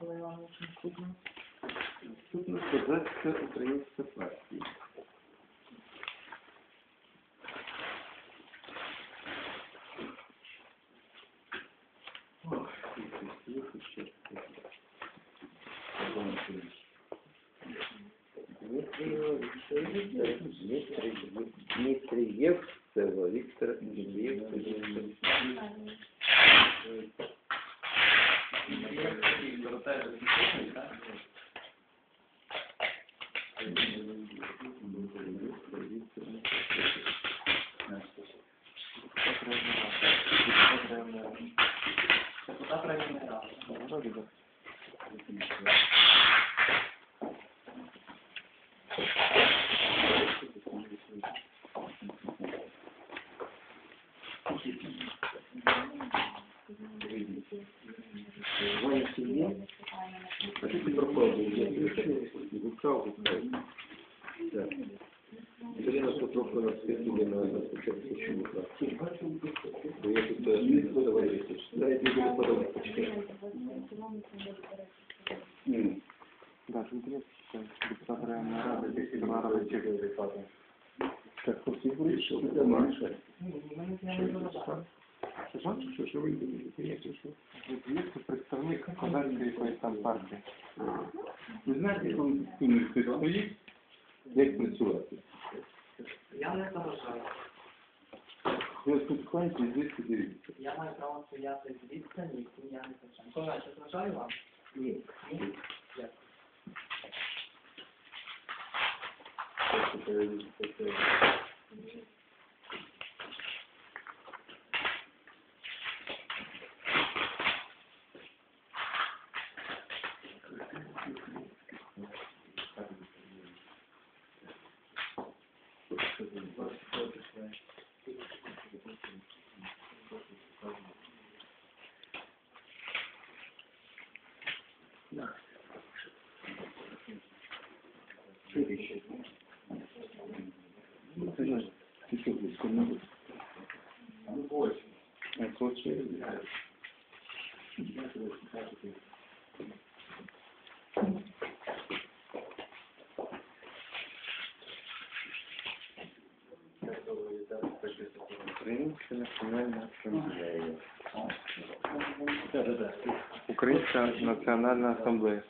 Микола Іванович наступна. Наступна козацька українська партія. Ох, їх ще. Дмитрієвцева Віктора Дмитрієвцева. Депутат районної ради. Ваня сім'я? А що ти пропав? Я гукав, гукав. Так. Ірина Петровна скидує на початку так. Бо я тут е, товариство. Навіть не буду подавати, Маша. Що? Що, що ви? Є, що? Є представник козацької якоїсь там партії. Ви знаєте, як хтось стоїть, як працювати? Я не заважаю. Ви тут кланяєте, і звідси дивіться. Я маю право стояти з відстані, я не заважаю. Колеги, чи заважаю вам? Ні. Ні? Дякую. Ти що, близько не будеш? А то Українська національна асамблея. Українська національна асамблея.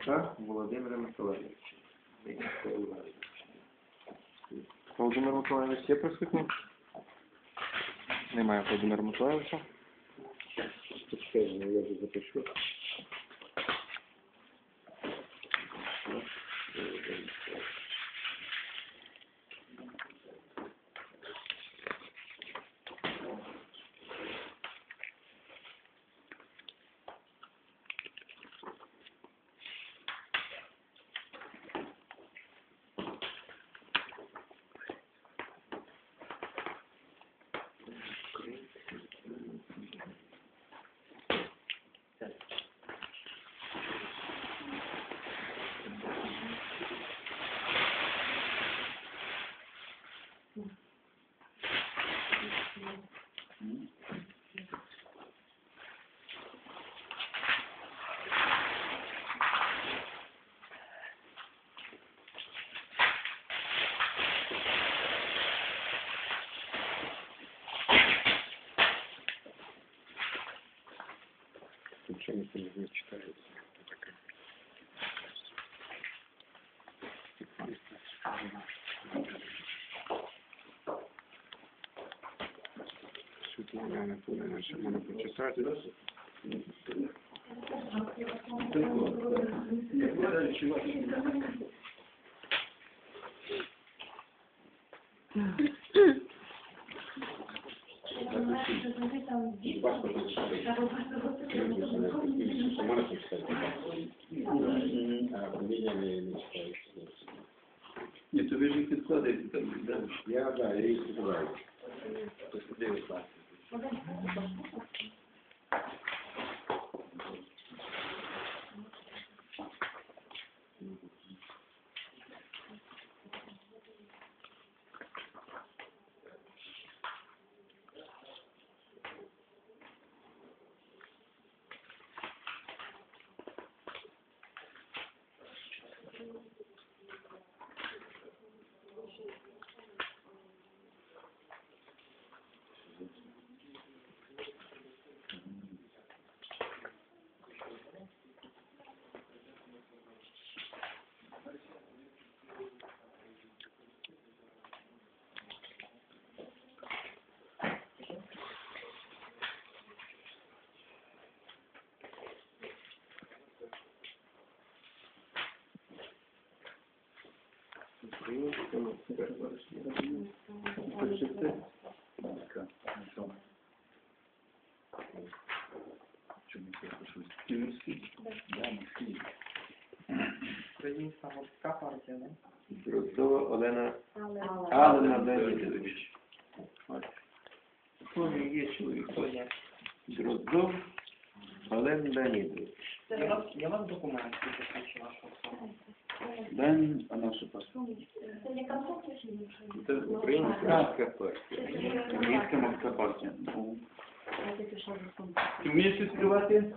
Башлака Володимира Миколаївича. Володимир Миколаївич є присутній? Немає Володимира Миколаївича. Почекай, ну, я вже запишу. Нічого не читається. Сюди я не повинен, що можна почитати. Ні, то ви ж їх підкладаєте там, да? Я, да, я їх Maganda. Українська морська партія, не? Дроздова Олена Але Алена Леонідович. Ось. Хто не є чоловік? Хто? Дроздов Олен Леонідович. Є у вас, є у вас документ, який посвідчує вашу особу? Дай, а наша паспорт. це українська партія. Українська морська партія. Ну. Ти вмієш відкривати?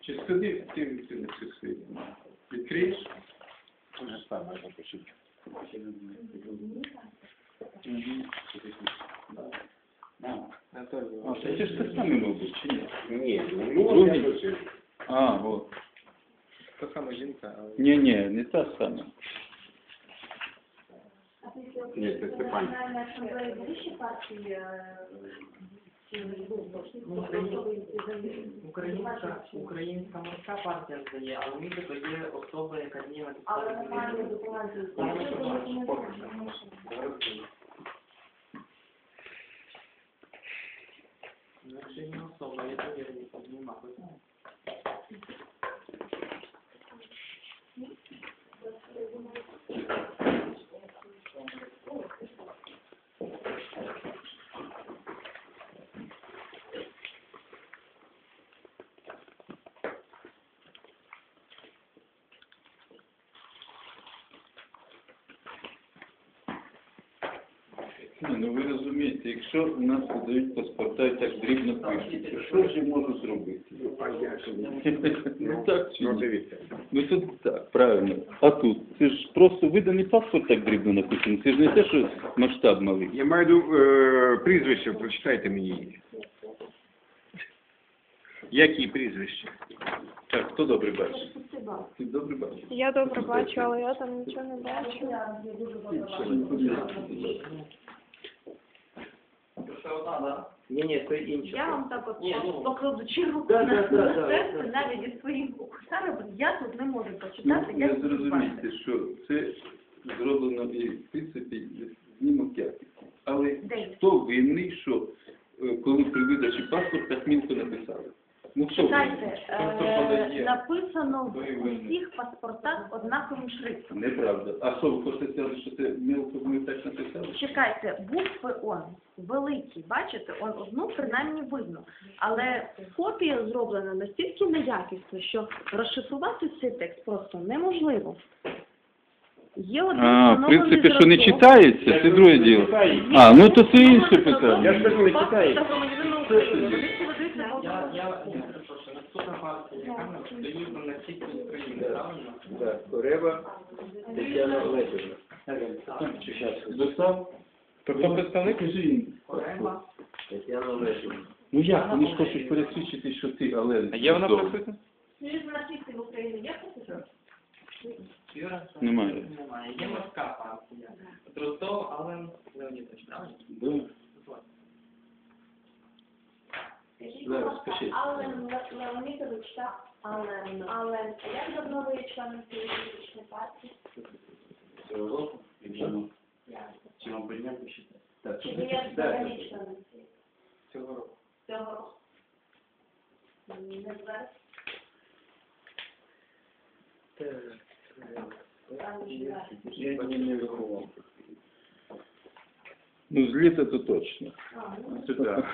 Чи сходи ти ти сходи? Відкриєш? То же самое запишите. А, це ж те самі, мабуть, чи ні? Ні, ну, я. А, от. Та сама жінка, але... Ні, ні, не та сама. А Ні, це Степан. Е, ці, ну, Українська, українська морська партія здає, але ніби то є особа, яка діє на Але немає документів. Якщо не ви бачиш, не поки знаєте, що. не можна. Зараз буде. Ну, Якщо не особа, є довірність, то нема питань. Ні, ну ви розумієте, якщо в нас подають паспорта і так дрібно пишуть, то що ж я можу зробити? Ж не. Ну так чи Ну, ні? дивіться. Ну тут так, правильно. А тут? Це ж просто виданий паспорт так дрібно написано. Це ж не те, що масштаб малий. Я маю ду- е, прізвище, прочитайте мені її. Які прізвище? Так, хто добре бачить? Ти добре бачиш? Я добре бачу, але я там нічого не бачу. Я я дуже добре бачу. Це одна, да? Ні, ні, це інше. Я вам так от Ні, ну. покладучи руку Да, на да, да, да, серце, да. навіть із своїм окуляром, я тут не можу Ну, прочитати, як це зрозумієте, що це зроблено і в принципі знімок якості. Але Де? хто винний, що е, коли при видачі написали? Ну хто е, написано в усіх паспортах однаковим шрифтом. Неправда. А що, ви хочете сказати, що це мілко ми так написали? Чекайте, букви он великі, бачите, он одну принаймні видно. Але копія зроблена настільки неякісно, що розшифрувати цей текст просто неможливо. Є один А, в встановлений принципі, що не зразок. читається, це друге діло. А, ну то це інше питання. Я ж кажу, не читаю. Паспорта громадянина України. Вони я перепрошую, яка на стоїть на всіх України, правильно? Так, Корева Тетяна Олегівна. Достав? То представник? Кажи. Корева. Тетяна Олегівна. Ну як, вони ж хочуть пересвідчити, що ти, але... А є вона присутня? Здорово. присутня? Журналісти в Україні є хтось? Немає. Немає. Є морська партія. Дроздов, Ален Леонідович, правильно? Скажіть, будь Зараз, ласка, скажіть. Аллен Ле- Леонідович та Аллен. Аллен, як давно ви є членом цієї політичної партії? Цього року відомо. Ясно. Чи вам прийняти ще Так, Чи ви є взагалі членом цієї- цього року? цього року? М, Не зараз. Там не зараз. Я ні не виховав. Ну, з літа то точно. А, ну, Це так.